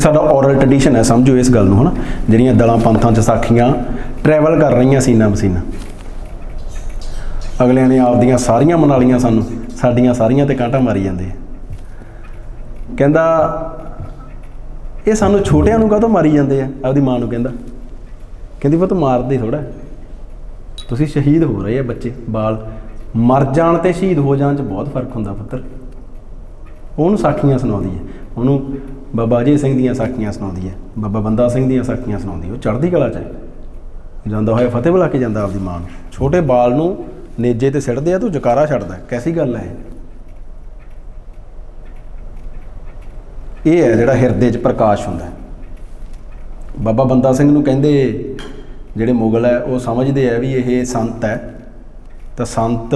ਸਾਡਾ oral tradition ਹੈ, ਸਮਝੋ ਇਸ ਗੱਲ ਨੂੰ, ਹਨਾ? ਜਿਹੜੀਆਂ ਦਲਾਂ ਪੰਥਾਂ ਚ ਸਾਖੀਆਂ ਟਰੈਵਲ ਕਰ ਰਹੀਆਂ ਸੀਨਾ ਬਸੀਨਾ ਅਗਲਿਆਂ ਨੇ ਆਪਦੀਆਂ ਸਾਰੀਆਂ ਮਨਾ ਲਈਆਂ ਸਾਨੂੰ, ਸਾਡੀਆਂ ਸਾਰੀਆਂ ਤੇ ਕਾਂਟਾ ਮਾਰੀ ਜਾਂਦੇ ਆ। ਕਹਿੰਦਾ, ਇਹ ਸਾਨੂੰ ਛੋਟਿਆਂ ਨੂੰ ਕਾਹਤੋਂ ਮਾਰੀ ਜਾਂਦੇ ਆ? ਆਪਦੀ ਮਾਂ ਨੂੰ ਕਹਿੰਦਾ। ਕਹਿੰਦੀ, ਪੁੱਤ ਮਾਰਦੇ ਥੋੜਾ ਤੁਸੀਂ ਸ਼ਹੀਦ ਹੋ ਰਹੇ ਆ ਬੱਚੇ, ਬਾਲ। ਮਰ ਜਾਣ ਤੇ ਸ਼ਹੀਦ ਹੋ ਜਾਣ ਚ ਬਹੁਤ ਫ਼ਰਕ ਹੁੰਦਾ, ਪੁੱਤਰ। ਉਹਨੂੰ ਸਾਖੀਆਂ ਸੁਣਾਉਂਦੀ ਹੈ। ਉਹਨੂੰ ਬਾਬਾ ਅਜੇ ਸਿੰਘ ਦੀਆਂ ਸਾਖੀਆਂ ਸੁਣਾਉਂਦੀ ਹੈ। ਬਾਬਾ ਬੰਦਾ ਸਿੰਘ ਦੀਆਂ ਸਾਖੀਆਂ ਸੁਣਾਉਂਦੀ ਹੈ। ਉਹ ਚੜ੍ਹਦੀ ਕਲਾ ਚ ਹੈ। ਜਾਂਦਾ ਹੋਇਆ ਫਤਿਹ ਬੁਲਾ ਕੇ ਜਾਂਦਾ ਆਪਦੀ ਮਾਂ ਨੂੰ। ਛੋਟੇ ਬਾਲ ਨੂੰ ਨੇਜੇ ਤੇ ਸਿੱਟਦੇ ਆ, ਤੂੰ ਜਕਾਰਾ ਛੱਡਦਾ ਕੈਸੀ ਗੱਲ ਹੈ ਇਹ? ਹੈ ਜਿਹੜਾ ਹਿਰਦੇ 'ਚ ਪ੍ਰਕਾਸ਼ ਹੁੰਦਾ ਬਾਬਾ ਬੰਦਾ ਸਿੰਘ ਨੂੰ ਕਹਿੰਦੇ ਜਿਹੜੇ ਮੁਗਲ ਹੈ, ਉਹ ਸਮਝਦੇ ਆ ਵੀ ਇਹ ਸੰਤ ਹੈ। ਤਾਂ ਸੰਤ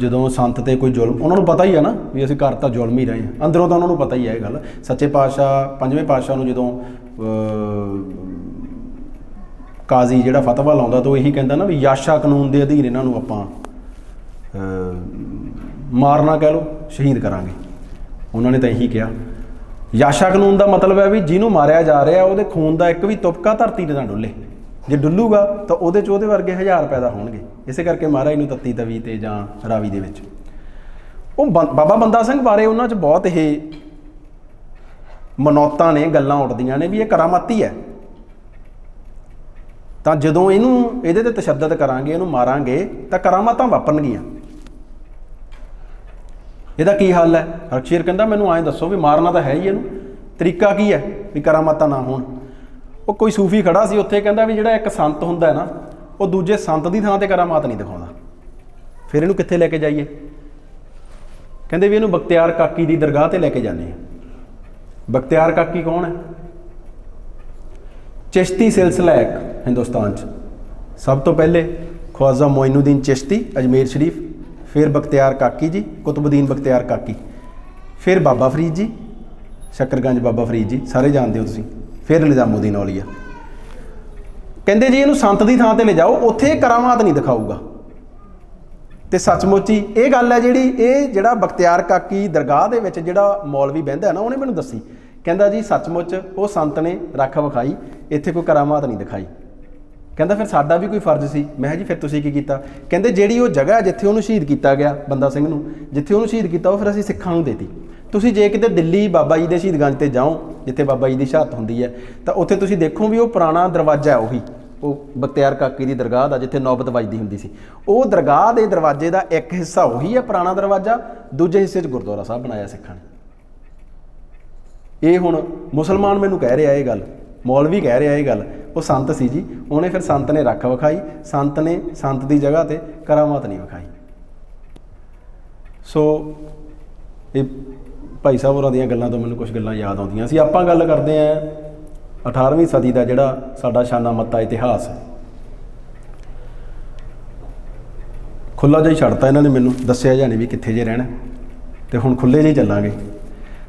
ਜਦੋਂ ਸੰਤ ਤੇ ਕੋਈ ਜ਼ੁਲਮ, ਉਹਨਾਂ ਨੂੰ ਪਤਾ ਹੀ ਆ ਨਾ ਵੀ ਅਸੀਂ ਕਰ ਤਾਂ ਜ਼ੁਲਮ ਹੀ ਰਹੇ ਹਾਂ। ਅੰਦਰੋਂ ਤਾਂ ਉਹਨਾਂ ਨੂੰ ਪਤਾ ਹੀ ਹੈ ਇਹ ਗੱਲ। ਸੱਚੇ ਪਾਤਸ਼ਾਹ, ਪੰਜਵੇਂ ਪਾਤਸ਼ਾਹ ਨੂੰ ਜਦੋਂ ਕਾਜ਼ੀ ਜਿਹੜਾ ਫਤਵਾ ਲਾਉਂਦਾ ਤਾਂ ਉਹ ਇਹੀ ਕਹਿੰਦਾ ਨਾ ਵੀ ਯਾਸ਼ਾ ਕਾਨੂੰਨ ਦੇ ਅਧੀਨ ਇਹਨਾਂ ਨੂੰ ਆਪਾਂ ਮਾਰਨਾ ਕਹਿ ਲਓ, ਸ਼ਹੀਦ ਕਰਾਂਗੇ। ਉਹਨਾਂ ਨੇ ਤਾਂ ਇਹੀ ਕਿਹਾ। ਯਾਸ਼ਾ ਕਾਨੂੰਨ ਦਾ ਮਤਲਬ ਹੈ ਵੀ ਜਿਹਨੂੰ ਮਾਰਿਆ ਜਾ ਰਿਹਾ, ਉਹਦੇ ਖੂਨ ਦਾ ਇੱਕ ਵੀ ਤੁਪਕਾ ਧਰਤੀ ਤੇ ਨਾ ਡੁੱਲੇ। ਜੇ ਡੁੱਲੂਗਾ ਤਾਂ ਉਹਦੇ ਚ ਉਹਦੇ ਵਰਗੇ ਹਜ਼ਾਰ ਪੈਦਾ ਹੋਣਗੇ। ਇਸੇ ਕਰਕੇ ਮਹਾਰਾਜ ਨੂੰ ਤੱਤੀ, ਤਵੀ ਤੇ ਜਾਂ ਰਾਵੀ ਦੇ ਵਿੱਚ। ਉਹ ਬੰ- ਬਾਬਾ ਬੰਦਾ ਸਿੰਘ ਬਾਰੇ ਉਹਨਾਂ 'ਚ ਬਹੁਤ ਇਹ ਮਨੌਤਾਂ ਨੇ, ਗੱਲਾਂ ਉੱਠਦੀਆਂ ਨੇ ਵੀ ਇਹ ਕਰਾਮਾਤੀ ਹੈ। ਤਾਂ ਜਦੋਂ ਇਹਨੂੰ ਇਹਦੇ ਤੇ ਤਸ਼ੱਦਦ ਕਰਾਂਗੇ, ਇਹਨੂੰ ਮਾਰਾਂਗੇ, ਤਾਂ ਕਰਾਮਾਤਾਂ ਵਾਪਰਨਗੀਆਂ। ਇਹਦਾ ਕੀ ਹੱਲ ਹੈ? ਅਕਸ਼ਰ ਕਹਿੰਦਾ, ਮੈਨੂੰ ਐਂ ਦੱਸੋ ਵੀ ਮਾਰਨਾ ਤਾਂ ਹੈ ਹੀ ਇਹਨੂੰ। ਤਰੀਕਾ ਕੀ ਹੈ ਵੀ ਕਰਾਮਾਤਾਂ ਨਾ ਹੋਣ? ਉਹ ਕੋਈ ਸੂਫੀ ਖੜਾ ਸੀ, ਉੱਥੇ ਕਹਿੰਦਾ ਵੀ ਜਿਹੜਾ ਇੱਕ ਸੰਤ ਹੁੰਦਾ ਹੈ ਨਾ, ਉਹ ਦੂਜੇ ਸੰਤ ਦੀ ਥਾਂ ਤੇ ਕਰਾਮਾਤ ਨਹੀਂ ਦਿਖਾਉਂਦਾ। ਫਿਰ ਇਹਨੂੰ ਕਿੱਥੇ ਲੈ ਕੇ ਜਾਈਏ? ਕਹਿੰਦੇ ਵੀ ਇਹਨੂੰ ਬਖਤਿਆਰ ਕਾਕੀ ਦੀ ਦਰਗਾਹ ਤੇ ਲੈ ਕੇ ਜਾਂਦੇ ਆ ਬਖਤਿਆਰ ਕਾਕੀ ਕੌਣ ਹੈ? ਚਿਸ਼ਤੀ ਸਿਲਸਿਲਾ ਇੱਕ ਹਿੰਦੁਸਤਾਨ 'ਚ। ਸਭ ਤੋਂ ਪਹਿਲੇ ਖਵਾਜਾ ਮੋਇਨੁਦੀਨ ਚਿਸ਼ਤੀ, ਅਜਮੇਰ ਸ਼ਰੀਫ, ਫਿਰ ਬਖਤਿਆਰ ਕਾਕੀ ਜੀ ਕੁਤਬਉਦੀਨ ਬਖਤਿਆਰ ਕਾਕੀ, ਫਿਰ ਬਾਬਾ ਫਰੀਦ ਜੀ, ਸ਼ੱਕਰਗੰਜ ਬਾਬਾ ਫਰੀਦ ਜੀ, ਸਾਰੇ ਜਾਣਦੇ ਹੋ ਤੁਸੀਂ। ਫਿਰ ਨਿਜ਼ਾਮੂਦੀਨ ਔਲੀਆ ਕਹਿੰਦੇ ਜੀ ਇਹਨੂੰ ਸੰਤ ਦੀ ਥਾਂ ਤੇ ਲਿਜਾਓ ਉੱਥੇ ਕਰਾਮਾਤ ਨਹੀਂ ਦਿਖਾਊਗਾ। ਤੇ ਸੱਚਮੁੱਚ ਹੀ ਇਹ ਗੱਲ ਹੈ ਜਿਹੜੀ, ਇਹ ਜਿਹੜਾ ਬਖਤਿਆਰ ਕਾਕੀ ਦਰਗਾਹ ਦੇ ਵਿੱਚ ਜਿਹੜਾ ਮੌਲਵੀ ਬਹਿੰਦਾ ਨਾ, ਉਹਨੇ ਮੈਨੂੰ ਦੱਸੀ। ਕਹਿੰਦਾ ਜੀ, ਸੱਚਮੁੱਚ ਉਹ ਸੰਤ ਨੇ ਰੱਖ ਵਿਖਾਈ, ਇੱਥੇ ਕੋਈ ਕਰਾਮਾਤ ਨਹੀਂ ਦਿਖਾਈ। ਕਹਿੰਦਾ ਫਿਰ ਸਾਡਾ ਵੀ ਕੋਈ ਫਰਜ਼ ਸੀ। ਮੈਂ ਕਿਹਾ ਜੀ, ਫਿਰ ਤੁਸੀਂ ਕੀ ਕੀਤਾ? ਕਹਿੰਦੇ ਜਿਹੜੀ ਉਹ ਜਗ੍ਹਾ ਜਿੱਥੇ ਉਹਨੂੰ ਸ਼ਹੀਦ ਕੀਤਾ ਗਿਆ ਬੰਦਾ ਸਿੰਘ ਨੂੰ, ਜਿੱਥੇ ਉਹਨੂੰ ਸ਼ਹੀਦ ਕੀਤਾ, ਉਹ ਫਿਰ ਅਸੀਂ ਸਿੱਖਾਂ ਨੂੰ ਦੇਤੀ। ਤੁਸੀਂ ਜੇ ਕਿਤੇ ਦਿੱਲੀ ਬਾਬਾ ਜੀ ਦੇ ਸ਼ਹੀਦਗੰਜ ਤੇ ਜਾਓ, ਜਿੱਥੇ ਬਾਬਾ ਜੀ ਦੀ ਸ਼ਹਾਦਤ ਹੁੰਦੀ ਹੈ, ਤਾਂ ਉੱਥੇ ਤੁਸੀਂ ਦੇਖੋ ਵੀ ਉਹ ਪੁਰਾਣਾ ਦਰਵਾਜ਼ਾ ਹੈ ਉਹੀ। ਉਹ ਬਖਤਿਆਰ ਕਾਕੀ ਦੀ ਦਰਗਾਹ ਦਾ, ਜਿੱਥੇ ਨੌਬਤ ਵੱਜਦੀ ਹੁੰਦੀ ਸੀ। ਉਹ ਦਰਗਾਹ ਦੇ ਦਰਵਾਜ਼ੇ ਦਾ ਇੱਕ ਹਿੱਸਾ ਉਹੀ ਹੈ ਪੁਰਾਣਾ ਦਰਵਾਜ਼ਾ, ਦੂਜੇ ਹਿੱਸੇ 'ਚ ਗੁਰਦੁਆਰਾ ਸਾਹਿਬ ਬਣਾਇਆ ਸਿੱਖਾਂ ਨੇ। ਇਹ ਹੁਣ ਮੁਸਲਮਾਨ ਮੈਨੂੰ ਕਹਿ ਰਿਹਾ ਇਹ ਗੱਲ, ਮੌਲਵੀ ਕਹਿ ਰਿਹਾ ਇਹ ਗੱਲ, ਉਹ ਸੰਤ ਸੀ ਜੀ, ਉਹਨੇ ਫਿਰ ਸੰਤ ਨੇ ਰੱਖ ਵਿਖਾਈ, ਸੰਤ ਨੇ ਸੰਤ ਦੀ ਜਗ੍ਹਾ ਤੇ ਕਰਾਮਾਤ ਨਹੀਂ ਵਿਖਾਈ। ਸੋ ਇਹ ਭਾਈ ਸਾਹਿਬ ਹੋਰਾਂ ਦੀਆਂ ਗੱਲਾਂ ਤੋਂ ਮੈਨੂੰ ਕੁਝ ਗੱਲਾਂ ਯਾਦ ਆਉਂਦੀਆਂ ਸੀ। ਆਪਾਂ ਗੱਲ ਕਰਦੇ ਆਂ 18ਵੀਂ ਸਦੀ ਦਾ ਜਿਹੜਾ ਸਾਡਾ ਸ਼ਾਨਾ ਮੱਤਾ ਇਤਿਹਾਸ। ਹੈ ਖੁੱਲਾ ਜਿਹਾ ਹੀ ਛੱਡਤਾ ਇਹਨਾਂ ਨੇ ਮੈਨੂੰ, ਦੱਸਿਆ ਜਾਂ ਨਹੀਂ ਵੀ ਕਿੱਥੇ ਜੇ ਰਹਿਣਾ। ਤੇ ਹੁਣ ਖੁੱਲੇ ਜਿਹੇ ਚੱਲਾਂਗੇ।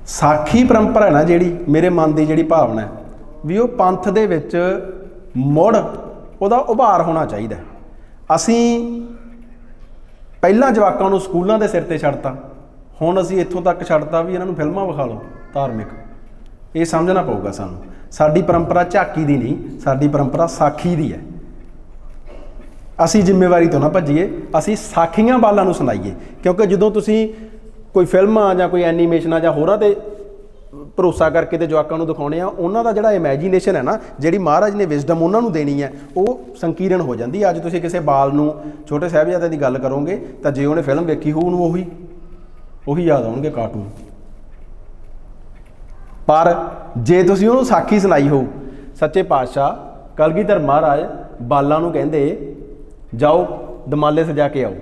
ਸਾਖੀ ਪਰੰਪਰਾ ਹੈ ਨਾ ਜਿਹੜੀ, ਮੇਰੇ ਮਨ ਦੀ ਜਿਹੜੀ ਭਾਵਨਾ ਹੈ, ਵੀ ਉਹ ਪੰਥ ਦੇ ਵਿੱਚ ਮੁੜ ਉਹਦਾ ਉਭਾਰ ਹੋਣਾ ਚਾਹੀਦਾ ਅਸੀਂ ਪਹਿਲਾਂ ਜਵਾਕਾਂ ਨੂੰ ਸਕੂਲਾਂ ਦੇ ਸਿਰ ਤੇ ਛੱਡਤਾ। ਹੁਣ ਅਸੀਂ ਇੱਥੋਂ ਤੱਕ ਛੱਡਤਾ ਵੀ ਇਹਨਾਂ ਨੂੰ ਫਿਲਮਾਂ ਵਿਖਾ ਲਓ, ਧਾਰਮਿਕ। ਇਹ ਸਮਝਣਾ ਪਊਗਾ ਸਾਨੂੰ। ਸਾਡੀ ਪਰੰਪਰਾ ਝਾਕੀ ਦੀ ਨਹੀਂ, ਸਾਡੀ ਪਰੰਪਰਾ ਸਾਖੀ ਦੀ ਹੈ। ਅਸੀਂ ਜ਼ਿੰਮੇਵਾਰੀ ਤੋਂ ਨਾ ਭੱਜੀਏ, ਅਸੀਂ ਸਾਖੀਆਂ ਬਾਲਾਂ ਨੂੰ ਸੁਣਾਈਏ। ਕਿਉਂਕਿ ਜਦੋਂ ਤੁਸੀਂ ਕੋਈ ਫਿਲਮਾਂ ਜਾਂ ਕੋਈ ਐਨੀਮੇਸ਼ਨਾਂ ਜਾਂ ਹੋਰਾਂ ਤੇ ਭਰੋਸਾ ਕਰਕੇ ਤੇ ਜਵਾਕਾਂ ਨੂੰ ਦਿਖਾਉਣੇ ਆ, ਉਹਨਾਂ ਦਾ ਜਿਹੜਾ ਇਮੇਜਿਨੇਸ਼ਨ ਹੈ ਨਾ, ਜਿਹੜੀ ਮਹਾਰਾਜ ਨੇ ਵਿਜ਼ਡਮ ਉਹਨਾਂ ਨੂੰ ਦੇਣੀ ਹੈ, ਉਹ ਸੰਕੀਰਣ ਹੋ ਜਾਂਦੀ ਅੱਜ ਤੁਸੀਂ ਕਿਸੇ ਬਾਲ ਨੂੰ, ਛੋਟੇ ਸਾਹਿਬਜ਼ਾਦੇ ਦੀ ਗੱਲ ਕਰੋਗੇ, ਤਾਂ ਜੇ ਉਹਨੇ ਫਿਲਮ ਵੇਖੀ ਹੋਊ ਉਹਨੂੰ ਉਹੀ ਉਹੀ ਯਾਦ ਆਉਣਗੇ ਕਾਰਟੂਨ ਪਰ ਜੇ ਤੁਸੀਂ ਉਹਨੂੰ ਸਾਖੀ ਸੁਣਾਈ ਹੋ ਸੱਚੇ ਪਾਤਸ਼ਾਹ ਕਲਗੀਧਰ ਮਹਾਰਾਜ ਬਾਲਾਂ ਨੂੰ ਕਹਿੰਦੇ, ਜਾਓ ਦਮਾਲੇ ਸਜਾ ਕੇ ਆਓ,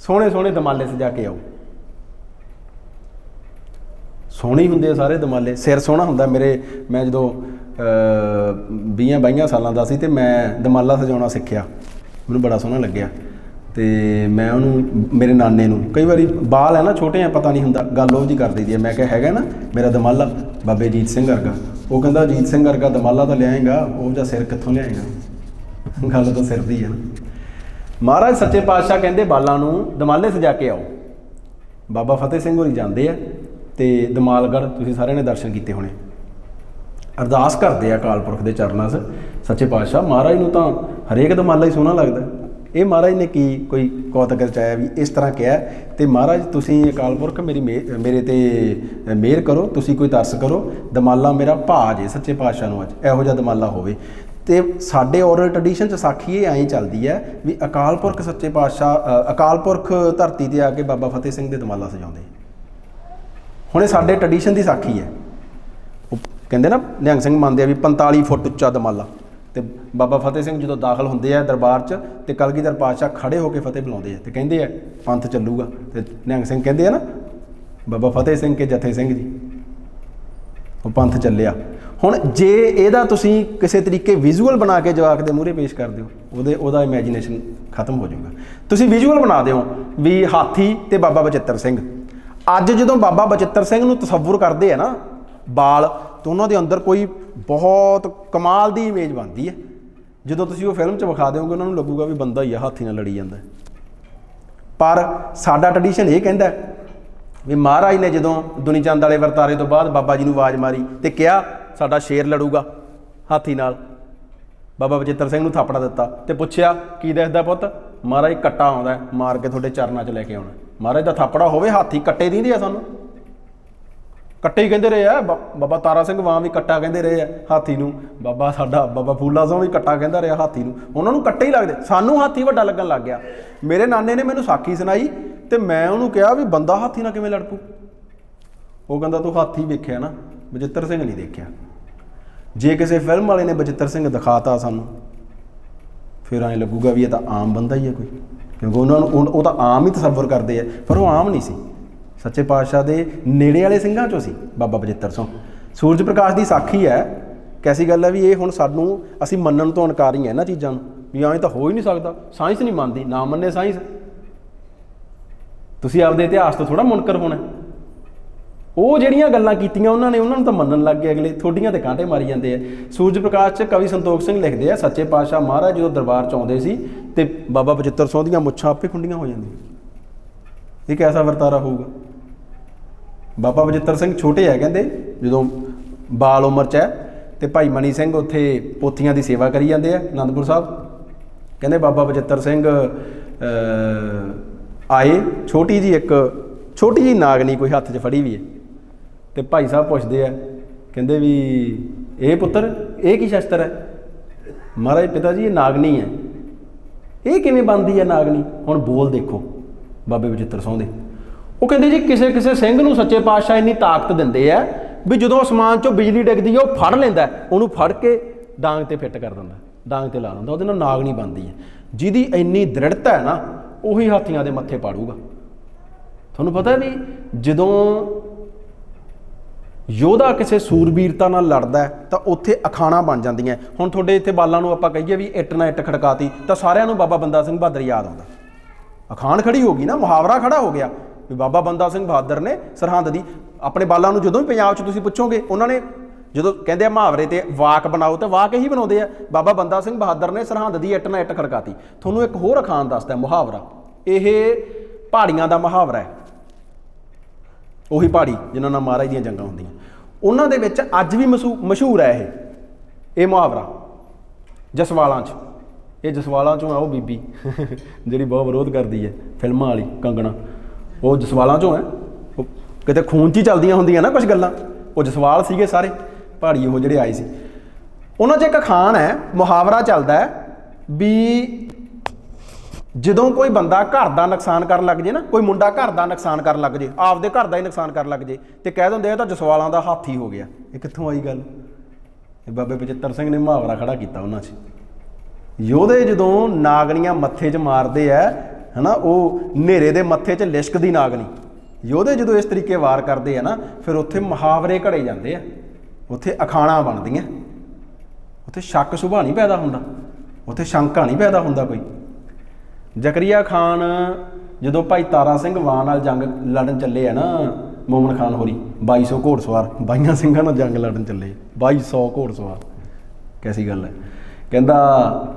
ਸੋਹਣੇ ਸੋਹਣੇ ਦਮਾਲੇ ਸਜਾ ਕੇ ਆਓ। ਸੋਹਣੇ ਹੁੰਦੇ ਆ ਸਾਰੇ ਦਮਾਲੇ, ਸਿਰ ਸੋਹਣਾ ਹੁੰਦਾ ਮੇਰੇ, ਮੈਂ ਜਦੋਂ 20 22 ਸਾਲਾਂ ਦਾ ਸੀ ਤੇ ਮੈਂ ਦਮਾਲਾ ਸਜਾਉਣਾ ਸਿੱਖਿਆ, ਮੈਨੂੰ ਬੜਾ ਸੋਹਣਾ ਲੱਗਿਆ। ਤੇ ਮੈਂ ਉਹਨੂੰ, ਮੇਰੇ ਨਾਨੇ ਨੂੰ, ਕਈ ਵਾਰੀ ਬਾਲ ਹੈ ਨਾ ਛੋਟੇ ਆ, ਪਤਾ ਨਹੀਂ ਹੁੰਦਾ, ਗੱਲ ਉਹ ਜੀ ਕਰ ਦਈਦੀ ਹੈ। ਮੈਂ ਕਿਹਾ, ਹੈਗਾ ਨਾ, ਮੇਰਾ ਦਮਾਲਾ, ਬਾਬੇ ਜੀਤ ਸਿੰਘ ਵਰਗਾ। ਉਹ ਕਹਿੰਦਾ, ਜੀਤ ਸਿੰਘ ਵਰਗਾ ਦਮਾਲਾ ਤਾਂ ਲਿਆਏਗਾ, ਉਹ ਜਾਂ ਸਿਰ ਕਿੱਥੋਂ ਲਿਆਏਗਾ? ਗੱਲ ਤਾਂ ਸਿਰ ਦੀ ਹੈ ਨਾ। ਮਹਾਰਾਜ ਸੱਚੇ ਪਾਤਸ਼ਾਹ ਕਹਿੰਦੇ, ਬਾਲਾਂ ਨੂੰ ਦਮਾਲੇ ਸਜਾ ਕੇ ਆਓ। ਬਾਬਾ ਫਤਿਹ ਸਿੰਘ ਹੋਰੀ ਜਾਂਦੇ ਆ, ਤੇ ਦਮਾਲਗੜ ਤੁਸੀਂ ਸਾਰਿਆਂ ਨੇ ਦਰਸ਼ਨ ਕੀਤੇ ਹੋਣੇ। ਅਰਦਾਸ ਕਰਦੇ ਆ ਅਕਾਲ ਪੁਰਖ ਦੇ ਚਰਨਾਂ 'ਚ, ਸੱਚੇ ਪਾਤਸ਼ਾਹ, ਮਹਾਰਾਜ ਨੂੰ ਤਾਂ ਹਰੇਕ ਦਮਾਲਾ ਹੀ ਸੋਹਣਾ ਲੱਗਦਾ। ਇਹ ਮਹਾਰਾਜ ਨੇ ਕੀ ਕੋਈ ਕੌਤਕ ਰਚਾਇਆ ਵੀ ਇਸ ਤਰ੍ਹਾਂ ਕਿਹਾ ਤੇ ਮਹਾਰਾਜ, ਤੁਸੀਂ ਅਕਾਲ ਪੁਰਖ ਮੇਰੀ ਮਿਹ- ਮੇਰੇ ਤੇ ਮਿਹਰ ਕਰੋ, ਤੁਸੀਂ ਕੋਈ ਤਰਸ ਕਰੋ। ਦਮਾਲਾ ਮੇਰਾ ਭਾਜ ਹੈ ਸੱਚੇ ਪਾਤਸ਼ਾਹ ਨੂੰ ਅੱਜ। ਇਹੋ ਜਿਹਾ ਦਮਾਲਾ ਹੋਵੇ। ਤੇ ਸਾਡੇ ਔਰਲ ਟ੍ਰੈਡੀਸ਼ਨ ਚ ਸਾਖੀ ਇਹ ਐਂ ਚੱਲਦੀ ਹੈ ਵੀ ਅਕਾਲ ਪੁਰਖ ਸੱਚੇ ਪਾਤਸ਼ਾਹ ਅਕਾਲ ਪੁਰਖ ਧਰਤੀ ਤੇ ਆ ਕੇ ਬਾਬਾ ਫਤਿਹ ਸਿੰਘ ਦੇ ਦਮਾਲਾ ਸਜਾਉਂਦੇ। ਹੁਣ ਇਹ ਸਾਡੇ ਟ੍ਰੈਡੀਸ਼ਨ ਦੀ ਸਾਖੀ ਹੈ। ਉਹ ਕਹਿੰਦੇ ਨਾ, ਨਿਹੰਗ ਸਿੰਘ ਮੰਨਦੇ ਆ ਵੀ 45 ਫੁੱਟ ਉੱਚਾ ਦਮਾਲਾ। ਤੇ ਬਾਬਾ ਫਤਿਹ ਸਿੰਘ ਜਦੋਂ ਦਾਖਲ ਹੁੰਦੇ ਆ ਦਰਬਾਰ 'ਚ ਤੇ ਕਲਗੀਧਰ ਪਾਤਸ਼ਾਹ ਖੜੇ ਹੋ ਕੇ ਫਤਿਹ ਬੁਲਾਉਂਦੇ ਆ ਤੇ ਕਹਿੰਦੇ ਆ, ਪੰਥ ਚੱਲੂਗਾ। ਤੇ ਨਿਹੰਗ ਸਿੰਘ ਕਹਿੰਦੇ ਆ ਨਾ, ਬਾਬਾ ਫਤਿਹ ਸਿੰਘ ਕੇ ਜਥੇ ਸਿੰਘ ਜੀ, ਉਹ ਪੰਥ ਚੱਲਿਆ। ਹੁਣ ਜੇ ਇਹਦਾ ਤੁਸੀਂ ਕਿਸੇ ਤਰੀਕੇ ਵਿਜ਼ੂਅਲ ਬਣਾ ਕੇ ਜਵਾਕ ਦੇ ਮੂਹਰੇ ਪੇਸ਼ ਕਰ ਦਿਓ, ਉਹਦੇ, ਉਹਦਾ ਇਮੇਜਿਨੇਸ਼ਨ ਖਤਮ ਹੋ ਜਾਊਗਾ। ਤੁਸੀਂ ਵਿਜ਼ੂਅਲ ਬਣਾ ਦਿਓ ਵੀ ਹਾਥੀ ਤੇ ਬਾਬਾ ਬਚਿੱਤਰ ਸਿੰਘ। ਅੱਜ ਜਦੋਂ ਬਾਬਾ ਬਚਿੱਤਰ ਸਿੰਘ ਨੂੰ ਤਸੱਵੁਰ ਕਰਦੇ ਆ ਨਾ, ਬਾਲ ਤਾਂ ਉਹਨਾਂ ਦੇ ਅੰਦਰ ਕੋਈ ਬਹੁਤ ਕਮਾਲ ਦੀ ਇਮੇਜ ਬਣਦੀ ਹੈ। ਜਦੋਂ ਤੁਸੀਂ ਉਹ ਫਿਲਮ 'ਚ ਵਿਖਾ ਦਿਓਗੇ, ਉਹਨਾਂ ਨੂੰ ਲੱਗੂਗਾ ਵੀ ਬੰਦਾ ਹੀ ਆ, ਹਾਥੀ ਨਾਲ ਲੜੀ ਜਾਂਦਾ ਪਰ ਸਾਡਾ ਟ੍ਰੈਡੀਸ਼ਨ ਇਹ ਕਹਿੰਦਾ ਵੀ ਮਹਾਰਾਜ ਨੇ ਜਦੋਂ ਦੁਨੀ ਚੰਦ ਵਾਲੇ ਵਰਤਾਰੇ ਤੋਂ ਬਾਅਦ ਬਾਬਾ ਜੀ ਨੂੰ ਆਵਾਜ਼ ਮਾਰੀ ਤੇ ਕਿਹਾ, ਸਾਡਾ ਸ਼ੇਰ ਲੜੂਗਾ ਹਾਥੀ ਨਾਲ। ਬਾਬਾ ਬਚਿੱਤਰ ਸਿੰਘ ਨੂੰ ਥਾਪੜਾ ਦਿੱਤਾ ਤੇ ਪੁੱਛਿਆ, ਕੀ ਦੱਸਦਾ ਪੁੱਤ? ਮਹਾਰਾਜ, ਕੱਟਾ ਆਉਂਦਾ ਮਾਰ ਕੇ ਤੁਹਾਡੇ ਚਰਨਾਂ 'ਚ ਲੈ ਕੇ ਆਉਣਾ ਮਹਾਰਾਜ ਦਾ ਥਾਪੜਾ ਹੋਵੇ, ਹਾਥੀ ਕੱਟੇ ਦਿੰਦੇ ਆ ਸਾਨੂੰ? ਕੱਟੇ ਹੀ ਕਹਿੰਦੇ ਰਹੇ ਆ। ਬਾ- ਬਾਬਾ ਤਾਰਾ ਸਿੰਘ ਵਾਂ ਵੀ ਕੱਟਾ ਕਹਿੰਦੇ ਰਹੇ ਆ ਹਾਥੀ ਨੂੰ। ਬਾਬਾ ਸਾਡਾ, ਬਾਬਾ ਫੂਲਾ ਸਿੰਘ ਵੀ ਕੱਟਾ ਕਹਿੰਦਾ ਰਿਹਾ ਹਾਥੀ ਨੂੰ। ਉਹਨਾਂ ਨੂੰ ਕੱਟੇ ਹੀ ਲੱਗਦੇ। ਸਾਨੂੰ ਹਾਥੀ ਵੱਡਾ ਲੱਗਣ ਲੱਗ ਗਿਆ। ਮੇਰੇ ਨਾਨੇ ਨੇ ਮੈਨੂੰ ਸਾਖੀ ਸੁਣਾਈ ਤੇ ਮੈਂ ਉਹਨੂੰ ਕਿਹਾ ਵੀ ਬੰਦਾ ਹਾਥੀ ਨਾਲ ਕਿਵੇਂ ਲੜ ਪੂ ਉਹ ਕਹਿੰਦਾ, ਤੂੰ ਹਾਥੀ ਵੇਖਿਆ ਨਾ, ਬਜਿੱਤਰ ਸਿੰਘ ਨਹੀਂ ਦੇਖਿਆ। ਜੇ ਕਿਸੇ ਫਿਲਮ ਵਾਲੇ ਨੇ ਬਜਿੱਤਰ ਸਿੰਘ ਦਿਖਾਤਾ ਸਾਨੂੰ, ਫਿਰ ਐਂ ਲੱਗੂਗਾ ਵੀ ਇਹ ਤਾਂ ਆਮ ਬੰਦਾ ਹੀ ਹੈ ਕੋਈ। ਕਿਉਂਕਿ ਉਹਨਾਂ ਨੂੰ ਉਹ ਉਹ ਤਾਂ ਆਮ ਹੀ ਤਸੱਵੁਰ ਕਰਦੇ ਆ। ਪਰ ਉਹ ਆਮ ਨਹੀਂ ਸੀ। ਸੱਚੇ ਪਾਤਸ਼ਾਹ ਦੇ ਨੇੜੇ ਵਾਲੇ ਸਿੰਘਾਂ ਚੋਂ ਸੀ, ਬਾਬਾ ਬਜਿੱਤਰ ਸਿੰਘ। ਸੂਰਜ ਪ੍ਰਕਾਸ਼ ਦੀ ਸਾਖੀ ਹੈ, ਕੈਸੀ ਗੱਲ ਹੈ ਵੀ ਇਹ ਹੁਣ ਸਾਨੂੰ ਅਸੀਂ ਮੰਨਣ ਤੋਂ ਇਨਕਾਰੀ ਹੈ ਇਹਨਾਂ ਚੀਜ਼ਾਂ ਨੂੰ, ਵੀ ਐਂ ਤਾਂ ਹੋ ਹੀ ਨਹੀਂ ਸਕਦਾ, ਸਾਇੰਸ ਨਹੀਂ ਮੰਨਦੀ, ਨਾ ਮੰਨੇ ਸਾਇੰਸ। ਤੁਸੀਂ ਆਪਦੇ ਇਤਿਹਾਸ ਤੋਂ ਥੋੜਾ ਮੁਨਕਰ ਹੋਣਾ। ਉਹ ਜਿਹੜੀਆਂ ਗੱਲਾਂ ਕੀਤੀਆਂ ਉਹਨਾਂ ਨੇ, ਉਹਨਾਂ ਨੂੰ ਤਾਂ ਮੰਨਣ ਲੱਗ ਗਏ ਅਗਲੇ, ਥੋਡੀਆਂ ਤੇ ਕਾਂਟੇ ਮਾਰੀ ਜਾਂਦੇ ਆ। ਸੂਰਜ ਪ੍ਰਕਾਸ਼ ਚ ਕਵੀ ਸੰਤੋਖ ਸਿੰਘ ਲਿਖਦੇ ਆ, ਸੱਚੇ ਪਾਤਸ਼ਾਹ ਮਹਾਰਾਜ ਜਦੋਂ ਦਰਬਾਰ ਚ ਆਉਂਦੇ ਸੀ ਤੇ ਬਾਬਾ ਬਚਿੱਤਰ ਸਿੰਘ ਦੀਆਂ ਮੁੱਛਾਂ ਆਪੇ ਖੁੰਡੀਆਂ ਹੋ ਜਾਂਦੀਆਂ। ਇਹ ਕਿਹਦਾ ਵਰਤਾਰਾ ਹੋਊਗਾ। ਬਾਬਾ ਬਜਿੱਤਰ ਸਿੰਘ ਛੋਟੇ ਆ ਕਹਿੰਦੇ, ਜਦੋਂ ਬਾਲ ਉਮਰ ਚ ਹੈ ਤੇ ਭਾਈ ਮਨੀ ਸਿੰਘ ਉੱਥੇ ਪੋਥੀਆਂ ਦੀ ਸੇਵਾ ਕਰੀ ਜਾਂਦੇ ਆ ਆਨੰਦਪੁਰ ਸਾਹਿਬ। ਕਹਿੰਦੇ ਬਾਬਾ ਬਜਿੱਤਰ ਸਿੰਘ ਆਏ, ਛੋਟੀ ਜੀ ਇੱਕ, ਛੋਟੀ ਜੀ ਨਾਗਨੀ ਕੋਈ ਹੱਥ 'ਚ ਫੜੀ ਵੀ ਹੈ। ਤੇ ਭਾਈ ਸਾਹਿਬ ਪੁੱਛਦੇ ਆ, ਕਹਿੰਦੇ ਵੀ ਇਹ ਪੁੱਤਰ, ਇਹ ਕੀ ਸ਼ਸਤਰ ਹੈ? ਮਹਾਰਾਜ ਪਿਤਾ ਜੀ, ਇਹ ਨਾਗਨੀ ਹੈ। ਇਹ ਕਿਵੇਂ ਬਣਦੀ ਹੈ ਨਾਗਨੀ ਹੁਣ ਬੋਲ ਦੇਖੋ, ਬਾਬੇ ਬਜਿੱਤਰ ਸਿੰਘ ਦੇ ਉਹ ਕਹਿੰਦੇ ਜੀ ਕਿਸੇ ਕਿਸੇ ਸਿੰਘ ਨੂੰ ਸੱਚੇ ਪਾਤਸ਼ਾਹ ਇੰਨੀ ਤਾਕਤ ਦਿੰਦੇ ਆ ਵੀ ਜਦੋਂ ਅਸਮਾਨ 'ਚੋਂ ਬਿਜਲੀ ਡਿੱਗਦੀ ਹੈ ਉਹ ਫੜ ਲੈਂਦਾ ਉਹਨੂੰ ਫੜ ਕੇ ਡਾਂਗ ਤੇ ਫਿੱਟ ਕਰ ਦਿੰਦਾ ਡਾਂਗ ਤੇ ਲਾ ਦਿੰਦਾ, ਉਹਦੇ ਨਾਲ ਨਾਗ ਨਹੀਂ ਬਣਦੀ ਹੈ। ਜਿਹਦੀ ਇੰਨੀ ਦ੍ਰਿੜਤਾ ਹੈ ਨਾ, ਉਹੀ ਹਾਥੀਆਂ ਦੇ ਮੱਥੇ ਪਾੜੂਗਾ। ਤੁਹਾਨੂੰ ਪਤਾ ਹੈ ਵੀ ਜਦੋਂ ਯੋਧਾ ਕਿਸੇ ਸੂਰਬੀਰਤਾ ਨਾਲ ਲੜਦਾ ਤਾਂ ਉੱਥੇ ਅਖਾਣਾ ਬਣ ਜਾਂਦੀਆਂ ਹੁਣ ਤੁਹਾਡੇ ਇੱਥੇ ਬਾਲਾਂ ਨੂੰ ਆਪਾਂ ਕਹੀਏ ਵੀ ਇੱਟ ਨਾਲ ਇੱਟ ਖੜਕਾਤੀ, ਤਾਂ ਸਾਰਿਆਂ ਨੂੰ ਬਾਬਾ ਬੰਦਾ ਸਿੰਘ ਬਹਾਦਰ ਯਾਦ ਆਉਂਦਾ। ਅਖਾਣ ਖੜੀ ਹੋ ਗਈ ਨਾ, ਮੁਹਾਵਰਾ ਖੜਾ ਹੋ ਗਿਆ। ਵੀ ਬਾਬਾ ਬੰਦਾ ਸਿੰਘ ਬਹਾਦਰ ਨੇ ਸਰਹੰਦ ਦੀ, ਆਪਣੇ ਬਾਲਾਂ ਨੂੰ ਜਦੋਂ ਵੀ ਪੰਜਾਬ 'ਚ ਤੁਸੀਂ ਪੁੱਛੋਗੇ, ਉਹਨਾਂ ਨੇ ਜਦੋਂ ਕਹਿੰਦੇ ਆ ਮੁਹਾਵਰੇ ਤੇ ਵਾਕ ਬਣਾਓ ਤੇ ਵਾਕ ਹੀ ਬਣਾਉਂਦੇ ਆ, ਬਾਬਾ ਬੰਦਾ ਸਿੰਘ ਬਹਾਦਰ ਨੇ ਸਰਹੰਦ ਦੀ ਇੱਟ ਨਾਲ ਇੱਟ ਖੜਕਾਤੀ। ਤੁਹਾਨੂੰ ਇੱਕ ਹੋਰ ਅਖਾਣ ਦੱਸਦਾ ਮੁਹਾਵਰਾ। ਇਹ ਪਹਾੜੀਆਂ ਦਾ ਮੁਹਾਵਰਾ ਹੈ। ਉਹੀ ਪਹਾੜੀ ਜਿਨ੍ਹਾਂ ਨਾਲ ਮਹਾਰਾਜ ਦੀਆਂ ਜੰਗਾਂ ਹੁੰਦੀਆਂ। ਉਹਨਾਂ ਦੇ ਵਿੱਚ ਅੱਜ ਵੀ ਮਸ਼ਹੂ- ਮਸ਼ਹੂਰ ਹੈ ਇਹ। ਇਹ ਮੁਹਾਵਰਾ। ਜਸਵਾਲਾਂ 'ਚ। ਇਹ ਜਸਵਾਲਾਂ 'ਚੋਂ ਆ ਉਹ ਬੀਬੀ, ਜਿਹੜੀ ਬਹੁਤ ਵਿਰੋਧ ਕਰਦੀ ਹੈ, ਫਿਲਮਾਂ ਵਾਲੀ, ਕੰਗਣਾ। ਉਹ ਜਸਵਾਲਾਂ 'ਚੋਂ ਹੈ। ਉਹ ਕਿਤੇ ਖੂਨ 'ਚ ਹੀ ਚੱਲਦੀਆਂ ਹੁੰਦੀਆਂ ਨਾ ਕੁਝ ਗੱਲਾਂ। ਉਹ ਜਸਵਾਲ ਸੀਗੇ ਸਾਰੇ, ਪਹਾੜੀ ਉਹ ਜਿਹੜੇ ਆਏ ਸੀ। ਉਹਨਾਂ 'ਚ ਇੱਕ ਅਖਾਣ ਹੈ, ਮੁਹਾਵਰਾ ਚੱਲਦਾ ਹੈ ਵੀ ਜਦੋਂ ਕੋਈ ਬੰਦਾ ਘਰ ਦਾ ਨੁਕਸਾਨ ਕਰਨ ਲੱਗ ਜੇ ਨਾ, ਕੋਈ ਮੁੰਡਾ ਘਰ ਦਾ ਨੁਕਸਾਨ ਕਰਨ ਲੱਗ ਜੇ, ਆਪਦੇ ਘਰ ਦਾ ਹੀ ਨੁਕਸਾਨ ਕਰਨ ਲੱਗ ਜੇ, ਤੇ ਕਹਿ ਦਿੰਦੇ ਆ ਤਾਂ ਜਸਵਾਲਾਂ ਦਾ ਹਾਥੀ ਹੋ ਗਿਆ। ਇਹ ਕਿੱਥੋਂ ਆਈ ਗੱਲ? ਇਹ ਬਾਬੇ ਬਚਿੱਤਰ ਸਿੰਘ ਨੇ ਮੁਹਾਵਰਾ ਖੜਾ ਕੀਤਾ ਉਹਨਾਂ 'ਚ। ਯੋਧੇ ਜਦੋਂ ਨਾਗਣੀਆਂ ਮੱਥੇ 'ਚ ਮਾਰਦੇ ਆ ਹਨਾ, ਉਹ ਹਨੇਰੇ ਦੇ ਮੱਥੇ 'ਚ ਲਿਸ਼ਕਦੀ ਨਾਗਣੀ ਯੋਧੇ ਜਦੋਂ ਇਸ ਤਰੀਕੇ ਵਾਰ ਕਰਦੇ ਆ ਨਾ, ਫਿਰ ਉੱਥੇ ਮੁਹਾਵਰੇ ਘੜੇ ਜਾਂਦੇ ਆ। ਉੱਥੇ ਅਖਾਣਾ ਬਣਦੀਆਂ। ਉੱਥੇ ਸ਼ੱਕ ਸੁਭਾ ਨਹੀਂ ਪੈਦਾ ਹੁੰਦਾ। ਉੱਥੇ ਸ਼ੰਕਾ ਨਹੀਂ ਪੈਦਾ ਹੁੰਦਾ ਕੋਈ। ਜ਼ਕਰੀਆ ਖਾਨ, ਜਦੋਂ ਭਾਈ ਤਾਰਾ ਸਿੰਘ ਵਾਂ ਨਾਲ ਜੰਗ ਲੜਨ ਚੱਲੇ ਆ ਨਾ, ਮੋਮਨ ਖਾਨ ਹੋਰੀ 2200 ਘੋੜਸਵਾਰ। ਬਾਈਆਂ ਸਿੰਘਾਂ ਨਾਲ ਜੰਗ ਲੜਨ ਚੱਲੇ। 2200 ਘੋੜਸਵਾਰ। ਕੈਸੀ ਗੱਲ ਹੈ। ਕਹਿੰਦਾ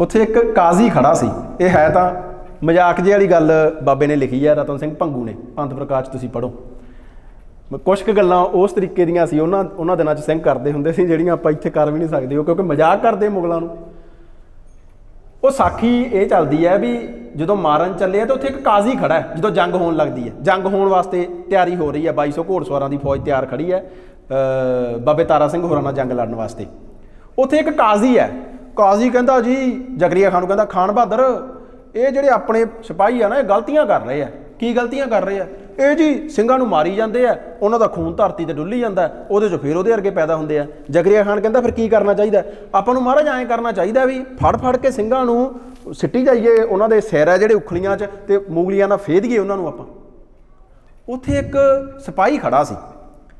ਉੱਥੇ ਇੱਕ ਕਾਜ਼ੀ ਖੜਾ ਸੀ। ਇਹ ਹੈ ਤਾਂ ਮਜ਼ਾਕ ਜਿਹੀ ਵਾਲੀ ਗੱਲ ਬਾਬੇ ਨੇ ਲਿਖੀ ਹੈ ਰਤਨ ਸਿੰਘ ਭੰਗੂ ਨੇ। ਪੰਥ ਪ੍ਰਕਾਸ਼ ਤੁਸੀਂ ਪੜੋ ਕੁਝ ਕੁ ਗੱਲਾਂ ਉਸ ਤਰੀਕੇ ਦੀਆਂ ਸੀ। ਉਹਨਾਂ ਉਹਨਾਂ ਦਿਨਾਂ 'ਚ ਸਿੰਘ ਕਰਦੇ ਹੁੰਦੇ ਸੀ, ਜਿਹੜੀਆਂ ਆਪਾਂ ਇੱਥੇ ਕਰ ਵੀ ਨਹੀਂ ਸਕਦੇ ਉਹ, ਕਿਉਂਕਿ ਮਜ਼ਾਕ ਕਰਦੇ ਮੁਗਲਾਂ ਨੂੰ। ਉਹ ਸਾਖੀ ਇਹ ਚੱਲਦੀ ਹੈ ਵੀ ਜਦੋਂ ਮਾਰਨ ਚੱਲੇ ਆ ਤਾਂ ਉੱਥੇ ਇੱਕ ਕਾਜ਼ੀ ਖੜਾ ਹੈ, ਜਦੋਂ ਜੰਗ ਹੋਣ ਲੱਗਦੀ ਹੈ। ਜੰਗ ਹੋਣ ਵਾਸਤੇ ਤਿਆਰੀ ਹੋ ਰਹੀ ਹੈ। 2200 ਘੋੜਸਵਾਰਾਂ ਦੀ ਫੌਜ ਤਿਆਰ ਖੜੀ ਹੈ ਬਾਬੇ ਤਾਰਾ ਸਿੰਘ ਹੋਰਾਂ ਨਾਲ ਜੰਗ ਲੜਨ ਵਾਸਤੇ। ਉੱਥੇ ਇੱਕ ਕਾਜ਼ੀ ਹੈ ਕਾਜ਼ੀ ਕਹਿੰਦਾ ਜੀ ਜਗਰੀਆ ਖਾਨ ਨੂੰ ਕਹਿੰਦਾ, ਖਾਨ ਬਹਾਦਰ, ਇਹ ਜਿਹੜੇ ਆਪਣੇ ਸਿਪਾਹੀ ਆ ਨਾ, ਇਹ ਗਲਤੀਆਂ ਕਰ ਰਹੇ ਆ। ਕੀ ਗਲਤੀਆਂ ਕਰ ਰਹੇ ਆ? ਇਹ ਜੀ ਸਿੰਘਾਂ ਨੂੰ ਮਾਰੀ ਜਾਂਦੇ ਆ, ਉਹਨਾਂ ਦਾ ਖੂਨ ਧਰਤੀ ਤੇ ਡੁੱਲੀ ਜਾਂਦਾ, ਉਹਦੇ ਚੋਂ ਫਿਰ ਉਹਦੇ ਵਰਗੇ ਪੈਦਾ ਹੁੰਦੇ ਆ। ਜਗਰੀਆ ਖਾਨ ਕਹਿੰਦਾ, ਫਿਰ ਕੀ ਕਰਨਾ ਚਾਹੀਦਾ? ਆਪਾਂ ਨੂੰ ਮਹਾਰਾਜ ਐਂ ਕਰਨਾ ਚਾਹੀਦਾ ਵੀ ਫੜ ਫੜ ਕੇ ਸਿੰਘਾਂ ਨੂੰ ਸਿੱਟੀ ਜਾਈਏ, ਉਹਨਾਂ ਦੇ ਸਿਰ ਆ ਜਿਹੜੇ ਉਖਲੀਆਂ 'ਚ ਤੇ ਮੂਗਲੀਆਂ ਨਾਲ ਫੇਦੀਏ ਉਹਨਾਂ ਨੂੰ ਆਪਾਂ। ਉੱਥੇ ਇੱਕ ਸਿਪਾਹੀ ਖੜਾ ਸੀ,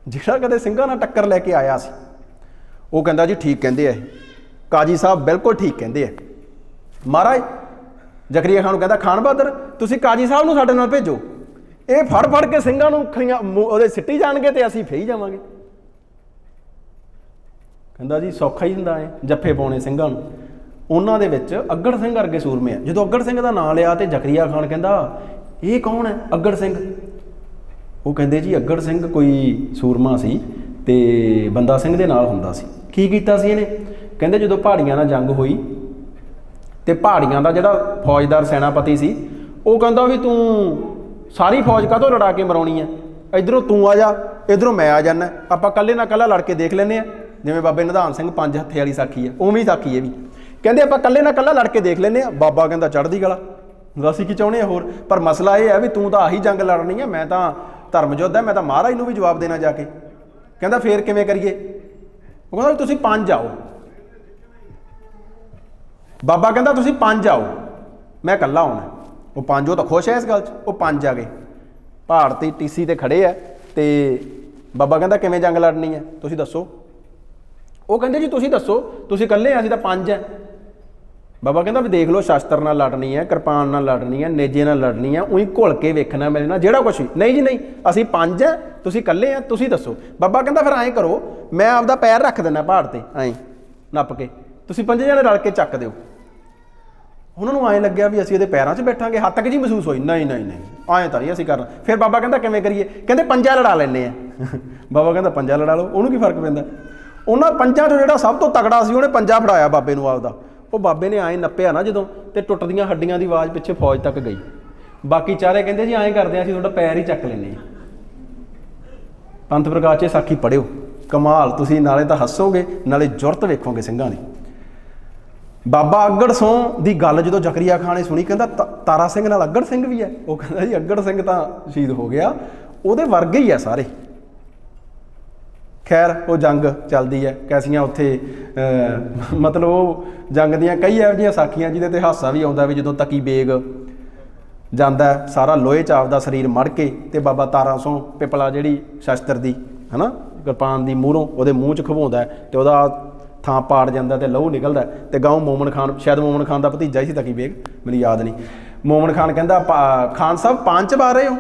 ਜਿਹੜਾ ਕਦੇ ਸਿੰਘਾਂ ਨਾਲ ਟੱਕਰ ਲੈ ਕੇ ਆਇਆ ਸੀ। ਉਹ ਕਹਿੰਦਾ ਜੀ, ਠੀਕ ਕਹਿੰਦੇ ਆ ਇਹ। ਕਾਜੀ ਸਾਹਿਬ ਬਿਲਕੁਲ ਠੀਕ ਕਹਿੰਦੇ ਆ। ਮਹਾਰਾਜ, ਜ਼ਕਰੀਆ ਖਾਨ ਨੂੰ ਕਹਿੰਦਾ, ਖਾਨ ਬਹਾਦਰ, ਤੁਸੀਂ ਕਾਜੀ ਸਾਹਿਬ ਨੂੰ ਸਾਡੇ ਨਾਲ ਭੇਜੋ। ਇਹ ਫੜ ਫੜ ਕੇ ਸਿੰਘਾਂ ਨੂੰ ਖਰੀਆਂ ਮੂੰਹ- ਉਹਦੇ ਸਿੱਟੀ ਜਾਣਗੇ ਤੇ ਅਸੀਂ ਫੇਈ ਜਾਵਾਂਗੇ। ਕਹਿੰਦਾ ਜੀ, ਸੌਖਾ ਹੀ ਹੁੰਦਾ ਹੈ ਜੱਫੇ ਪਾਉਣੇ ਸਿੰਘਾਂ ਨੂੰ। ਉਹਨਾਂ ਦੇ ਵਿੱਚ ਅੱਗੜ ਸਿੰਘ ਵਰਗੇ ਸੂਰਮੇ ਆ। ਜਦੋਂ ਅੱਗੜ ਸਿੰਘ ਦਾ ਨਾਂ ਲਿਆ ਤੇ ਜ਼ਕਰੀਆ ਖਾਨ ਕਹਿੰਦਾ, ਇਹ ਕੌਣ ਹੈ? ਅੱਗੜ ਸਿੰਘ? ਉਹ ਕਹਿੰਦੇ ਜੀ, ਅੱਗੜ ਸਿੰਘ ਕੋਈ ਸੂਰਮਾ ਸੀ ਤੇ ਬੰਦਾ ਸਿੰਘ ਦੇ ਨਾਲ ਹੁੰਦਾ ਸੀ। ਕੀ ਕੀਤਾ ਸੀ ਇਹਨੇ? ਕਹਿੰਦੇ ਜਦੋਂ ਪਹਾੜੀਆਂ ਨਾਲ ਜੰਗ ਹੋਈ ਤੇ ਪਹਾੜੀਆਂ ਦਾ ਜਿਹੜਾ ਫੌਜਦਾਰ ਸੈਨਾਪਤੀ ਸੀ, ਉਹ ਕਹਿੰਦਾ ਵੀ ਤੂੰ ਸਾਰੀ ਫੌਜ ਕਾਹਤੋਂ ਲੜਾ ਕੇ ਮਰਾਉਣੀ ਹੈ ਇਧਰੋਂ ਤੂੰ ਆ ਜਾ, ਇਧਰੋਂ ਮੈਂ ਆ ਜਾਣਾ ਆਪਾਂ ਕੱਲੇ ਨਾਲ ਕੱਲਾ ਲੜ ਕੇ ਦੇਖ ਲੈਨੇ ਆ। ਜਿਵੇਂ ਬਾਬੇ ਨਿਧਾਨ ਸਿੰਘ ਪੰਜ ਹੱਥੇ ਵਾਲੀ ਸਾਖੀ ਹੈ ਉਵੇਂ ਹੀ ਸਾਖੀ ਇਹ ਵੀ। ਕਹਿੰਦੇ ਆਪਾਂ ਕੱਲੇ ਨਾਲ ਕੱਲਾ ਲੜ ਕੇ ਦੇਖ ਲੈਨੇ ਆ, ਬਾਬਾ ਕਹਿੰਦਾ ਚੜ੍ਹਦੀ ਗਲਾ ਅਸੀਂ ਕੀ ਚਾਹੁੰਦੇ ਆ ਹੋਰ? ਪਰ ਮਸਲਾ ਇਹ ਹੈ ਵੀ ਤੂੰ ਤਾਂ ਆਹੀ ਜੰਗ ਲੜਨੀ ਹੈ ਮੈਂ ਤਾਂ ਧਰਮ ਯੋਧਾ ਮੈਂ ਤਾਂ ਮਹਾਰਾਜ ਨੂੰ ਵੀ ਜਵਾਬ ਦੇਣਾ ਜਾ ਕੇ। ਕਹਿੰਦਾ ਫੇਰ ਕਿਵੇਂ ਕਰੀਏ? ਉਹ ਕਹਿੰਦਾ ਵੀ ਤੁਸੀਂ ਪੰਜ ਆਓ। ਬਾਬਾ ਕਹਿੰਦਾ ਤੁਸੀਂ ਪੰਜ ਆਓ। ਮੈਂ ਇਕੱਲਾ ਆਉਣਾ। ਉਹ ਪੰਜ, ਉਹ ਤਾਂ ਖੁਸ਼ ਹੈ ਇਸ ਗੱਲ 'ਚ। ਉਹ ਪੰਜ ਆ ਗਏ। ਪਹਾੜ ਤੇ ਟੀਸੀ ਤੇ ਖੜੇ ਆ ਤੇ ਬਾਬਾ ਕਹਿੰਦਾ ਕਿਵੇਂ ਜੰਗ ਲੜਨੀ ਹੈ ਤੁਸੀਂ ਦੱਸੋ। ਉਹ ਕਹਿੰਦੇ ਜੀ ਤੁਸੀਂ ਦੱਸੋ, ਤੁਸੀਂ ਇਕੱਲੇ ਆ, ਅਸੀਂ ਤਾਂ ਪੰਜ ਆ ਬਾਬਾ ਕਹਿੰਦਾ ਵੀ ਦੇਖ ਲਓ, ਸ਼ਾਸਤਰ ਨਾਲ ਲੜਨੀ ਹੈ ਕਿਰਪਾਨ ਨਾਲ ਲੜਨੀ ਹੈ ਨੇਜੇ ਨਾਲ ਲੜਨੀ ਹੈ ਉਹੀ ਘੁਲ ਕੇ ਵੇਖਣਾ ਮੇਰੇ ਨਾਲ, ਜਿਹੜਾ ਕੁਝ ਵੀ। ਨਹੀਂ ਜੀ, ਨਹੀਂ। ਅਸੀਂ ਪੰਜ ਆ ਤੁਸੀਂ ਇਕੱਲੇ ਆ, ਤੁਸੀਂ ਦੱਸੋ। ਬਾਬਾ ਕਹਿੰਦਾ ਫਿਰ ਐਂ ਕਰੋ, ਮੈਂ ਆਪਦਾ ਪੈਰ ਰੱਖ ਦਿੰਦਾ ਪਹਾੜ ਤੇ, ਐਂ, ਨੱਪ ਕੇ। ਤੁਸੀਂ ਪੰਜੇ ਜਣੇ ਰਲ ਕੇ ਚੱਕ ਦਿਓ। ਉਹਨਾਂ ਨੂੰ ਐਂ ਲੱਗਿਆ ਵੀ ਅਸੀਂ ਇਹਦੇ ਪੈਰਾਂ 'ਚ ਬੈਠਾਂਗੇ ਹੱਥ ਤੱਕ ਜੀ ਮਹਿਸੂਸ ਹੋਈ, ਨਹੀਂ ਨਹੀਂ ਨਹੀਂ, ਐਂ ਤਾਂ ਨਹੀਂ ਅਸੀਂ ਕਰਨਾ। ਫਿਰ ਬਾਬਾ ਕਹਿੰਦਾ ਕਿਵੇਂ ਕਰੀਏ? ਕਹਿੰਦੇ ਪੰਜਾ ਲੜਾ ਲੈਨੇ ਆ। ਬਾਬਾ ਕਹਿੰਦਾ ਪੰਜਾ ਲੜਾ ਲਓ, ਉਹਨੂੰ ਕੀ ਫ਼ਰਕ ਪੈਂਦਾ? ਉਹਨਾਂ ਪੰਜਾਂ 'ਚੋਂ ਜਿਹੜਾ ਸਭ ਤੋਂ ਤਕੜਾ ਸੀ, ਉਹਨੇ ਪੰਜਾ ਫੜਾਇਆ ਬਾਬੇ ਨੂੰ ਆਪਦਾ। ਉਹ ਬਾਬੇ ਨੇ ਐਂ ਨੱਪਿਆ ਨਾ ਜਦੋਂ, ਤੇ ਟੁੱਟਦੀਆਂ ਹੱਡੀਆਂ ਦੀ ਆਵਾਜ਼ ਪਿੱਛੇ ਫੌਜ ਤੱਕ ਗਈ। ਬਾਕੀ ਚਾਰੇ ਕਹਿੰਦੇ ਜੀ ਐਂ ਕਰਦੇ ਆ, ਅਸੀਂ ਤੁਹਾਡਾ ਪੈਰ ਹੀ ਚੱਕ ਲੈਨੇ ਆ। ਪੰਥ ਪ੍ਰਕਾਸ਼ 'ਚ ਸਾਖੀ ਪੜਿਓ ਕਮਾਲ, ਤੁਸੀਂ ਨਾਲੇ ਤਾਂ ਹੱਸੋਗੇ, ਨਾਲੇ ਜੁਰਤ ਵੇਖੋਗੇ ਸਿੰਘਾਂ ਦੀ। ਬਾਬਾ ਅੱਗੜ ਸੋਂ ਦੀ ਗੱਲ ਜਦੋਂ ਜ਼ਕਰੀਆ ਖਾਨ ਨੇ ਸੁਣੀ, ਕਹਿੰਦਾ ਤਾ- ਤਾਰਾ ਸਿੰਘ ਨਾਲ ਅੱਗੜ ਸਿੰਘ ਵੀ ਹੈ। ਉਹ ਕਹਿੰਦਾ ਜੀ ਅੱਗੜ ਸਿੰਘ ਤਾਂ ਸ਼ਹੀਦ ਹੋ ਗਿਆ। ਉਹਦੇ ਵਰਗੇ ਹੀ ਆ ਸਾਰੇ। ਖੈਰ, ਉਹ ਜੰਗ ਚੱਲਦੀ ਹੈ। ਕੈਸੀਆਂ ਉੱਥੇ ਮਤਲਬ ਉਹ ਜੰਗ ਦੀਆਂ ਕਈ ਇਹੋ ਜਿਹੀਆਂ ਸਾਖੀਆਂ, ਜਿਹਦੇ ਤੇ ਹਾਸਾ ਵੀ ਆਉਂਦਾ ਵੀ ਜਦੋਂ ਤਕੀ ਬੇਗ ਜਾਂਦਾ ਸਾਰਾ ਲੋਹੇ ਚ ਆਪਦਾ ਸਰੀਰ ਮੜ ਕੇ ਤੇ ਬਾਬਾ ਤਾਰਾ ਸੋਂ ਪਿਪਲਾ ਜਿਹੜੀ ਸ਼ਸਤਰ ਦੀ, ਹਨਾ, ਕਿਰਪਾਨ ਦੀ ਮੂਹਰੋਂ ਉਹਦੇ ਮੂੰਹ ਚ ਖਵਾਉਂਦਾ ਹੈ ਤੇ ਉਹਦਾ ਥਾਂ ਪਾੜ ਜਾਂਦਾ ਤੇ ਲਹੂ ਨਿਕਲਦਾ ਹੈ। ਤੇ ਗਾਉਂ ਮੋਮਨ ਖਾਨ ਸ਼ਾਇਦ ਮੋਮਨ ਖਾਨ ਦਾ ਭਤੀਜਾ ਹੀ ਸੀ ਤਕੀ ਬੇਗ ਮੈਨੂੰ ਯਾਦ ਨਹੀਂ। ਮੋਮਨ ਖਾਨ ਕਹਿੰਦਾ, "ਪਾ- ਖਾਨ ਸਾਹਿਬ ਪੰਜ ਪਾ ਰਹੇ ਹੋ?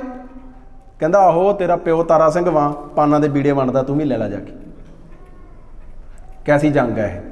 ਕਹਿੰਦਾ, ਆਹੋ, ਤੇਰਾ ਪਿਓ ਤਾਰਾ ਸਿੰਘ ਵਾਂ, ਪਾਨਾਂ ਦੇ ਬੀੜੇ ਵੰਡਦਾ, ਤੂੰ ਵੀ ਲੈ ਲੈ ਜਾ ਕੇ। ਕੈਸੀ ਜੰਗ ਹੈ ਇਹ?